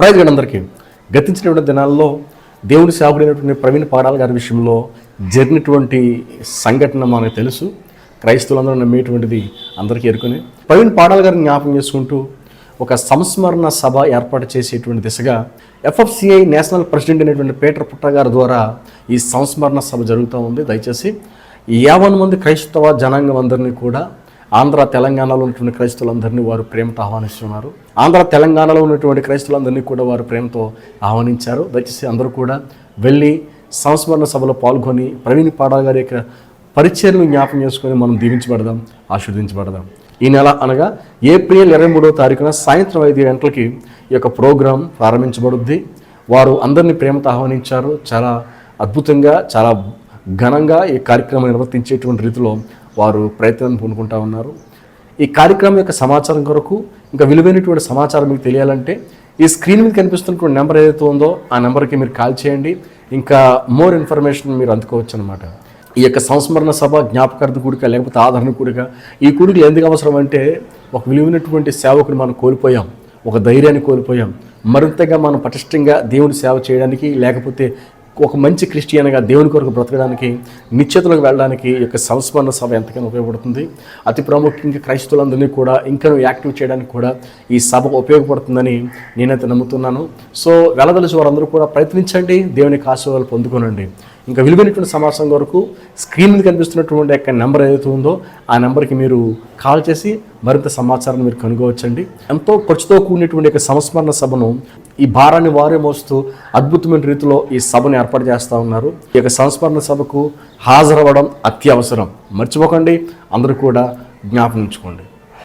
ప్రజలందరికీ గతించినటువంటి దినాల్లో దేవుని సేవకుడైనటువంటి ప్రవీణ్ పాడాల గారి విషయంలో జరిగినటువంటి సంఘటన మనకు తెలుసు. క్రైస్తవులందరూ నమ్మేటువంటిది అందరికీ ఎరుకునే. ప్రవీణ్ పాడాల గారిని జ్ఞాపకం చేసుకుంటూ ఒక సంస్మరణ సభ ఏర్పాటు చేసేటువంటి దిశగా ఎఫ్ఎఫ్సిఐ నేషనల్ ప్రెసిడెంట్ అయినటువంటి పీటర్ పుట్ట గారి ద్వారా ఈ సంస్మరణ సభ జరుగుతూ ఉంది. దయచేసి యావన్ మంది క్రైస్తవ జనాంగం అందరినీ కూడా ఆంధ్ర తెలంగాణలో ఉన్నటువంటి క్రైస్తవులందరినీ వారు ప్రేమతో ఆహ్వానిస్తున్నారు. ఆంధ్ర తెలంగాణలో ఉన్నటువంటి క్రైస్తవులందరినీ కూడా వారు ప్రేమతో ఆహ్వానించారు. దయచేసి అందరూ కూడా వెళ్ళి సంస్మరణ సభలో పాల్గొని ప్రవీణ్ పాడా గారి యొక్క పరిచయను జ్ఞాపకం చేసుకొని మనం దీవించబడదాం ఆశీర్వదించబడదాం. ఈ నెల అనగా ఏప్రిల్ ఇరవై మూడవ తారీఖున సాయంత్రం ఐదు గంటలకి ఈ యొక్క ప్రోగ్రాం ప్రారంభించబడుద్ది. వారు అందరినీ ప్రేమతో ఆహ్వానించారు. చాలా అద్భుతంగా చాలా ఘనంగా ఈ కార్యక్రమం నిర్వర్తించేటువంటి రీతిలో వారు ప్రయత్నం పూనుకుంటా ఉన్నారు. ఈ కార్యక్రమం యొక్క సమాచారం కొరకు ఇంకా విలువైనటువంటి సమాచారం మీకు తెలియాలంటే ఈ స్క్రీన్ మీద కనిపిస్తున్నటువంటి నెంబర్ ఏదైతే ఉందో ఆ నెంబర్కి మీరు కాల్ చేయండి. ఇంకా మోర్ ఇన్ఫర్మేషన్ మీరు అందుకోవచ్చు అనమాట ఈ యొక్క సంస్మరణ సభ జ్ఞాపకార్థ కూడిక లేకపోతే ఆదరణ కూడిక ఈ కూడికలు ఎందుకు అవసరం అంటే ఒక విలువైనటువంటి సేవకుని మనం కోల్పోయాం. ఒక ధైర్యాన్ని కోల్పోయాం. మరింతగా మనం పటిష్టంగా దేవుని సేవ చేయడానికి లేకపోతే ఒక మంచి క్రిస్టియన్గా దేవుని కొరకు బ్రతకడానికి నిశ్చితలకు వెళ్ళడానికి ఈ యొక్క సంస్మరణ సభ ఎంతగానో ఉపయోగపడుతుంది. అతి ప్రాముఖ్యంగా క్రైస్తవులందరినీ కూడా ఇంకా యాక్టివ్ చేయడానికి కూడా ఈ సభ ఉపయోగపడుతుందని నేనైతే నమ్ముతున్నాను. సో వెళ్ళదలిచి వారందరూ కూడా ప్రయత్నించండి దేవుని ఆశీర్వాదాలు పొందుకోనండి. ఇంకా విలువైనటువంటి సమాచారం కొరకు స్క్రీన్ మీద కనిపిస్తున్నటువంటి యొక్క నెంబర్ ఏదైతే ఉందో ఆ నెంబర్కి మీరు కాల్ చేసి మరింత సమాచారం మీరు కనుగొవచ్చండి. ఎంతో ఖర్చుతో కూడినటువంటి యొక్క సంస్మరణ సభను ఈ భారాన్ని వారే మోస్తూ అద్భుతమైన రీతిలో ఈ సభను ఏర్పాటు చేస్తూ ఉన్నారు. ఈ యొక్క సంస్మరణ సభకు హాజరవ్వడం అత్యవసరం. మర్చిపోకండి. అందరూ కూడా జ్ఞాపకం ఉంచుకోండి.